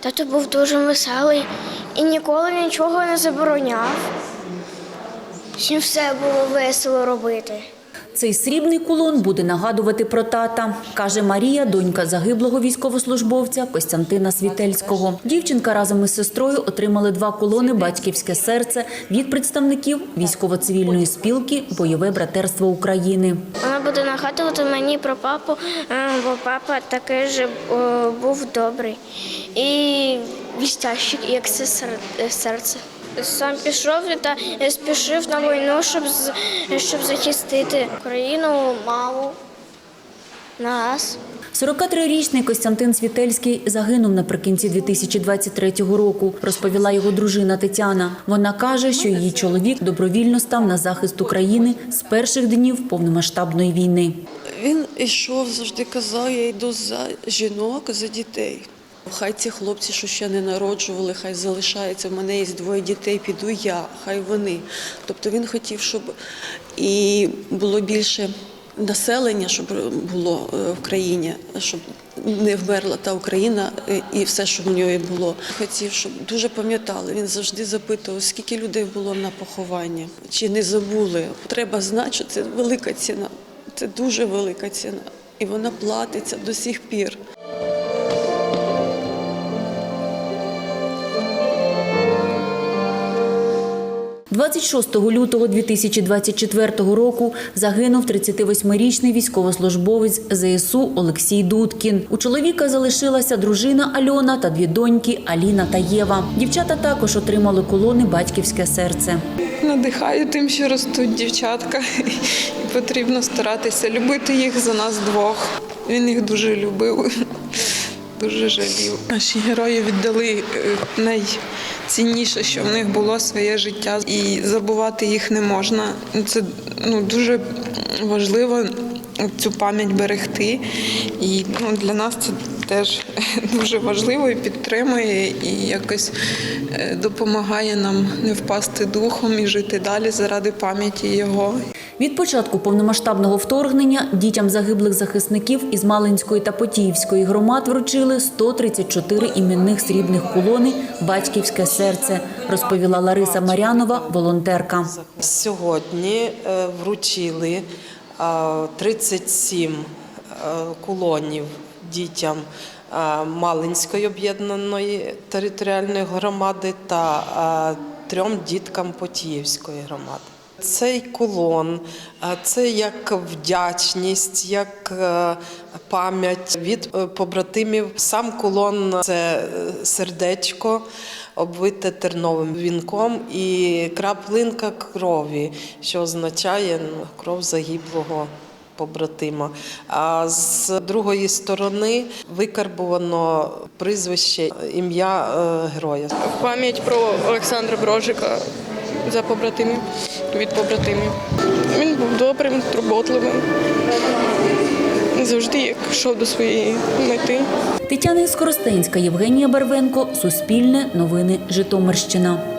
Тато був дуже веселий і ніколи нічого не забороняв. Всім все було весело робити. Цей срібний кулон буде нагадувати про тата, каже Марія, донька загиблого військовослужбовця Костянтина Світельського. Дівчинка разом із сестрою отримали два кулони Батьківське серце від представників військово-цивільної спілки Бойове братерство України. Вона буде нагадувати мені про папу, е, бо папа такий же е, був добрий і вістящик, як це серце. Сам пішов та спішив на війну, щоб, щоб захистити Україну, маму, нас. 43-річний Костянтин Світельський загинув наприкінці 2023 року, розповіла його дружина Тетяна. Вона каже, що її чоловік добровільно став на захист України з перших днів повномасштабної війни. Він йшов, завжди казав, я йду за жінок, за дітей. Хай ці хлопці, що ще не народжували, хай залишаються. В мене є двоє дітей, піду я, хай вони. Тобто він хотів, щоб і було більше населення, щоб було е, в країні, щоб не вмерла та Україна е, і все, що в нього було. Хотів, щоб дуже пам'ятали. Він завжди запитував, скільки людей було на похованні, чи не забули. Треба знати, що це велика ціна. Це дуже велика ціна. І вона платиться до сих пір. 26 лютого 2024 року загинув 38-річний військовослужбовець ЗСУ Олексій Дудкін. У чоловіка залишилася дружина Альона та дві доньки Аліна та Єва. Дівчата також отримали колони Батьківське серце. Надихаю тим, що ростуть дівчатка, і потрібно старатися любити їх за нас двох. Він їх дуже любив, дуже жалів. Наші герої віддали е, найцінніше, що в них було своє життя, і забувати їх не можна. Це ну, дуже важливо цю пам'ять берегти. І ну, для нас це теж дуже важливо і підтримує, і якось е, допомагає нам не впасти духом і жити далі заради пам'яті його. Від початку повномасштабного вторгнення дітям загиблих захисників із Малинської та Потіївської громад вручили 134 іменних срібних кулони Батьківське серце, розповіла Лариса Марянова, волонтерка. Сьогодні е, вручили е, 37 е, кулонів дітям е, Малинської об'єднаної територіальної громади та е, трьом діткам Потіївської громади. Цей кулон е, це як вдячність, як е, пам'ять від е, побратимів. Сам кулон це е, сердечко, обвите терновим вінком і краплинка крові, що означає ну, кров загиблого побратима. А з другої сторони викарбувано прізвище ім'я героя. Пам'ять про Олександра Брожика за побратимів від побратимів. Він був добрим, турботливим. Завжди як йшов до своєї мети. Тетяна Скоростенська, Євгенія Барвенко, Суспільне, Новини Житомирщина.